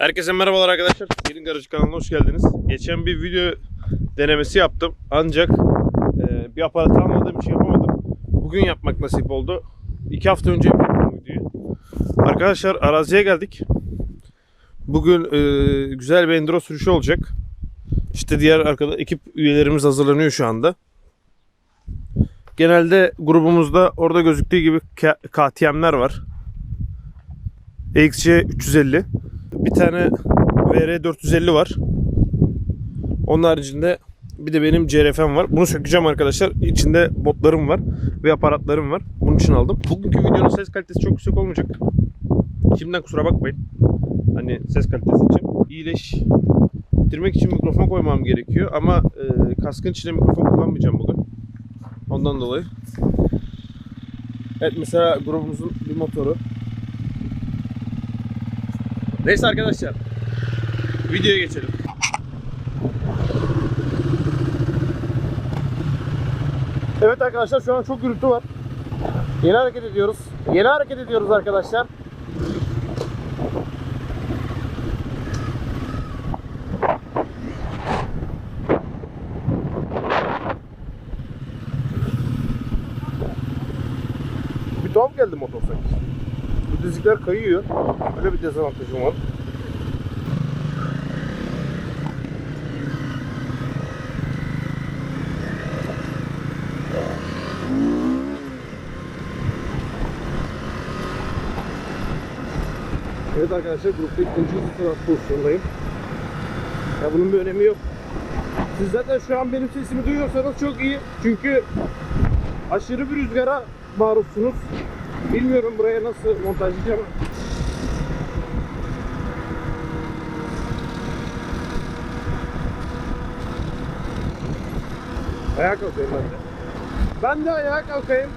Herkese merhabalar arkadaşlar. Gelin Garajı kanalına hoş geldiniz. Geçen bir video denemesi yaptım. Ancak e, bir aparat almadığım için yapamadım. Bugün yapmak nasip oldu. İki hafta önce yaptım videoyu. Arkadaşlar araziye geldik. Bugün e, güzel bir enduro sürüşü olacak. İşte diğer arkada ekip üyelerimiz hazırlanıyor şu anda. Genelde grubumuzda orada gözüktüğü gibi KTM'ler var. EXC 350. Bir tane VR 450 var. Onun haricinde bir de benim CRF'm var. Bunu sökeceğim arkadaşlar. İçinde botlarım var ve aparatlarım var. Bunun için aldım. Bugünkü videonun ses kalitesi çok yüksek olmayacak. Şimdiden kusura bakmayın. Hani ses kalitesi için. İyileştirmek için mikrofon koymam gerekiyor. Ama e, kaskın içine mikrofon kullanmayacağım bugün. Ondan dolayı. Evet mesela grubumuzun bir motoru. Neyse arkadaşlar. Videoya geçelim. Evet arkadaşlar şu an çok gürültü var. Yeni hareket ediyoruz. Yeni hareket ediyoruz arkadaşlar. Bir tuhaf geldi sanki. Bu dizikler kayıyor. Öyle bir dezavantajım var. Evet arkadaşlar grupta ikinci hızlı pozisyondayım. Ya bunun bir önemi yok. Siz zaten şu an benim sesimi duyuyorsanız çok iyi. Çünkü aşırı bir rüzgara maruzsunuz. Bilmiyorum buraya nasıl montajlayacağım. Ayağa kalkayım ben de. Ben de ayağa kalkayım.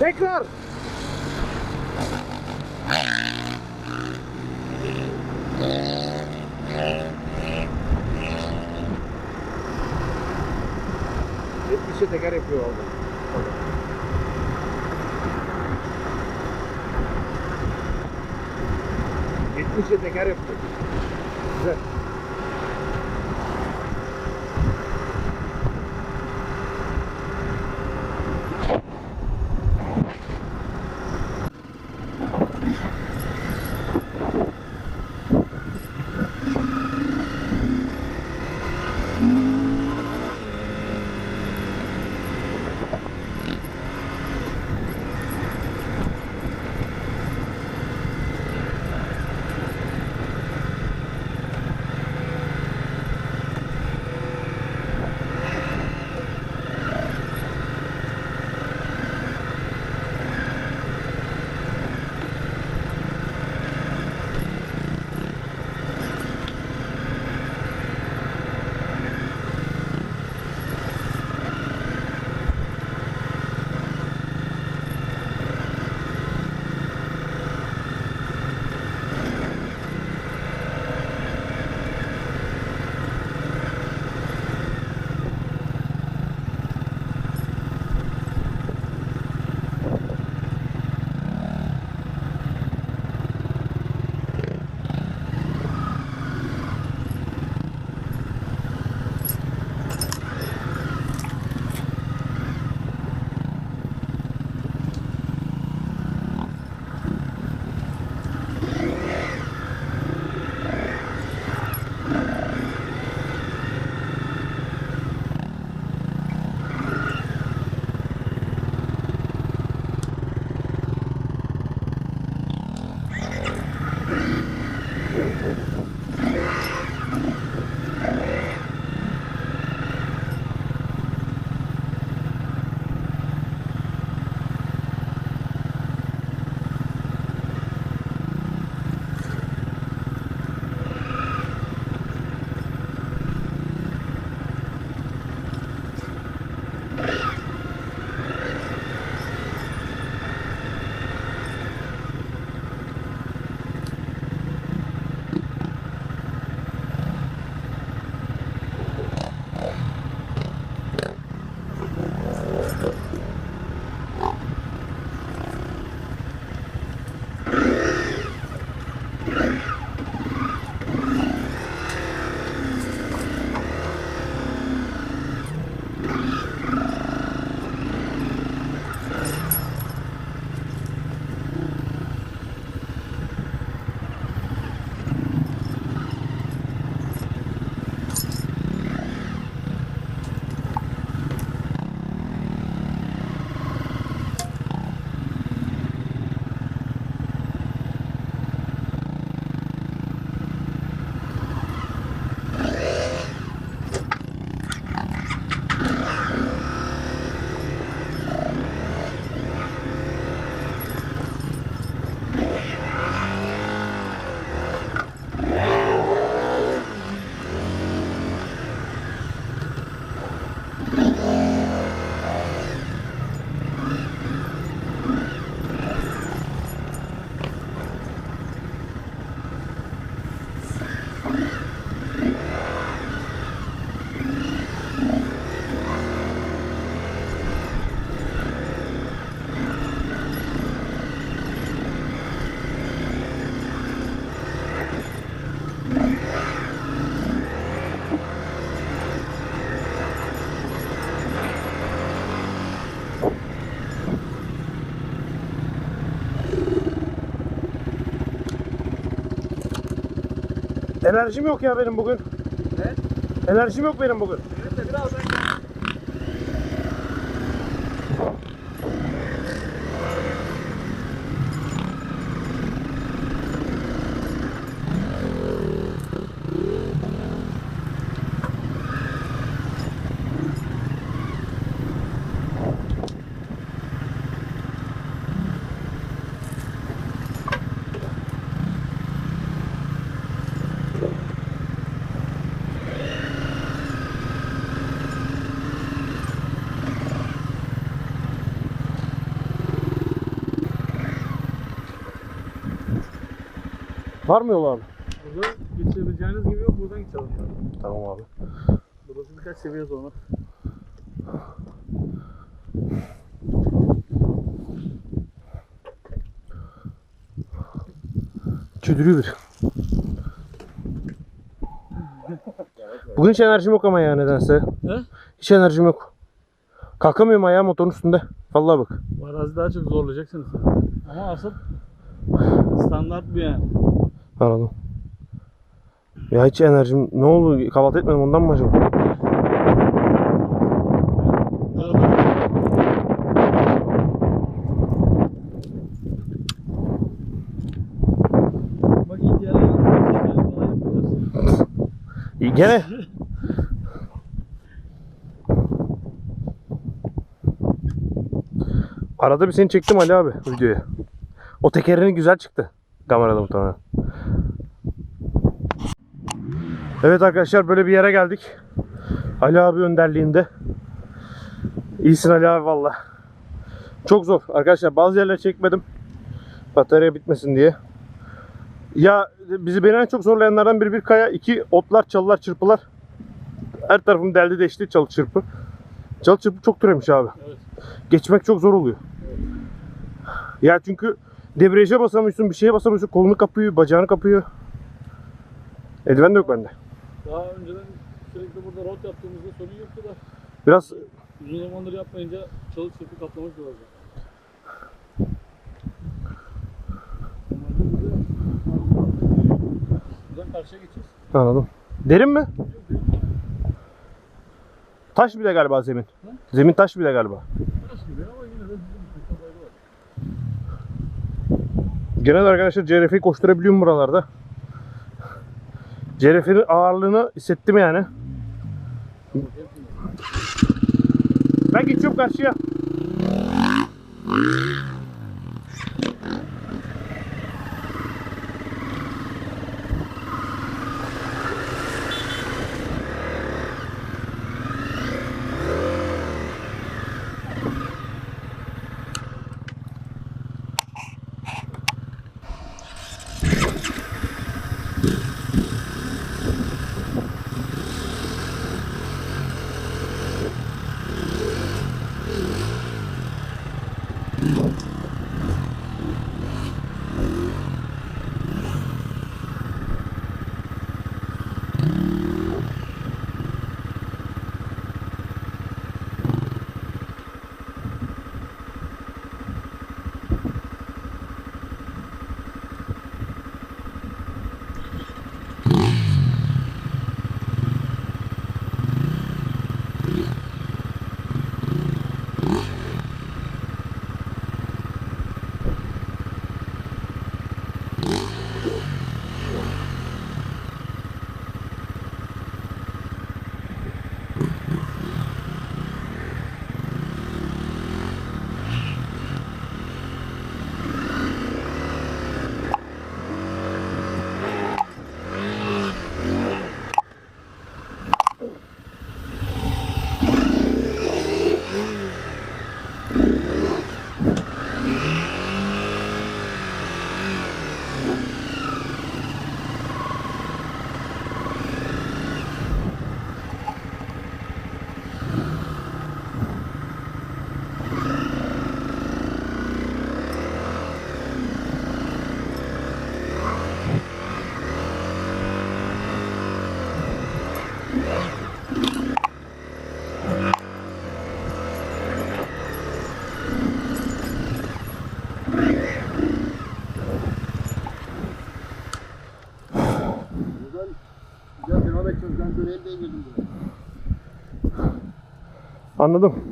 Tekrar. Hep bir şey teker yapıyor orada. Yetmişe teker yaptı. Enerjim yok ya benim bugün. Ne? Enerjim yok benim bugün. Benim de birazdan Var mı yol abi? Burada geçebileceğiniz gibi yok. Buradan geçelim. Tamam abi. Burası birkaç seviye sonra. Çödürüyor bir. Bugün hiç enerjim yok ama ya nedense. He? Hiç enerjim yok. Kalkamıyorum ayağa motorun üstünde. Vallahi bak. Bu arazi daha çok zorlayacaksınız. Ama asıl standart bu yani. Anladım. Ya hiç enerjim ne oldu? Kahvaltı etmedim ondan mı acaba? İyi, Gene. Arada bir seni çektim Ali abi videoya. O tekerini güzel çıktı. Kamerada muhtemelen. Evet arkadaşlar böyle bir yere geldik. Ali abi önderliğinde. İyisin Ali abi valla. Çok zor arkadaşlar bazı yerler çekmedim. Batarya bitmesin diye. Ya bizi beni en çok zorlayanlardan biri bir kaya, iki otlar, çalılar, çırpılar. Her tarafım deldi deşti çalı çırpı. Çalı çırpı çok türemiş abi. Evet. Geçmek çok zor oluyor. Ya çünkü debriyaja basamıyorsun, bir şeye basamıyorsun, kolunu kapıyor, bacağını kapıyor. Eldiven de yok bende. Daha önceden sürekli burada rot yaptığımızda sorun yoktu da Biraz uzun zamandır yapmayınca çalı çırpı kaplamak zor olacak. Buradan karşıya geçeceğiz. anladım. Derin mi? Taş bile galiba zemin. Zemin taş bile galiba. Taş gibi ama yine de bizim bir fayda var. Genel arkadaşlar CRF'yi koşturabiliyorum buralarda. CRF'nin ağırlığını hissettim yani. Ben geçiyorum karşıya. Anladım.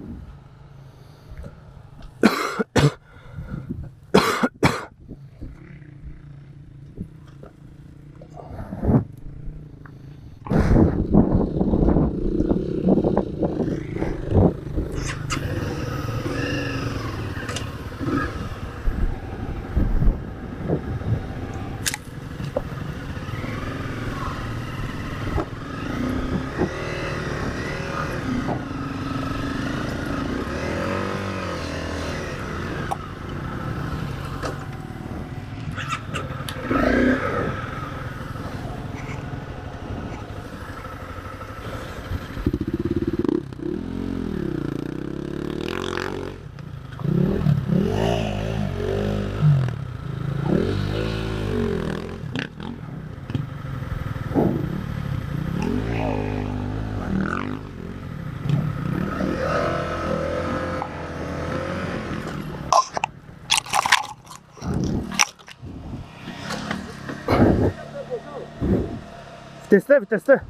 Viteste, viteste.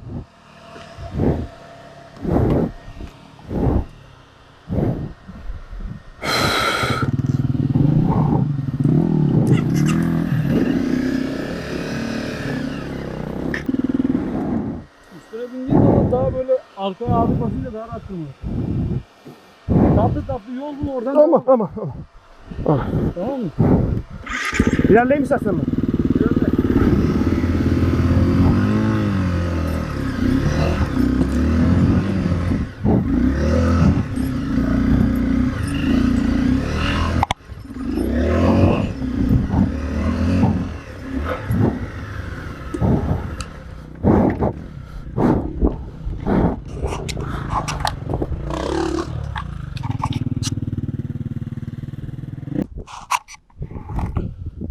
Üstüne bindiğin zaman daha böyle arkaya ağır basınca daha rahat durmuyor. Tatlı tatlı yol bul oradan. Tamam, tamam. Tamam mı? İlerleyeyim istersen ben.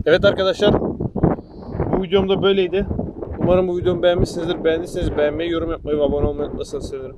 Evet arkadaşlar bu videom da böyleydi. Umarım bu videomu beğenmişsinizdir. Beğendiyseniz beğenmeyi, yorum yapmayı ve abone olmayı unutmazsanız sevinirim.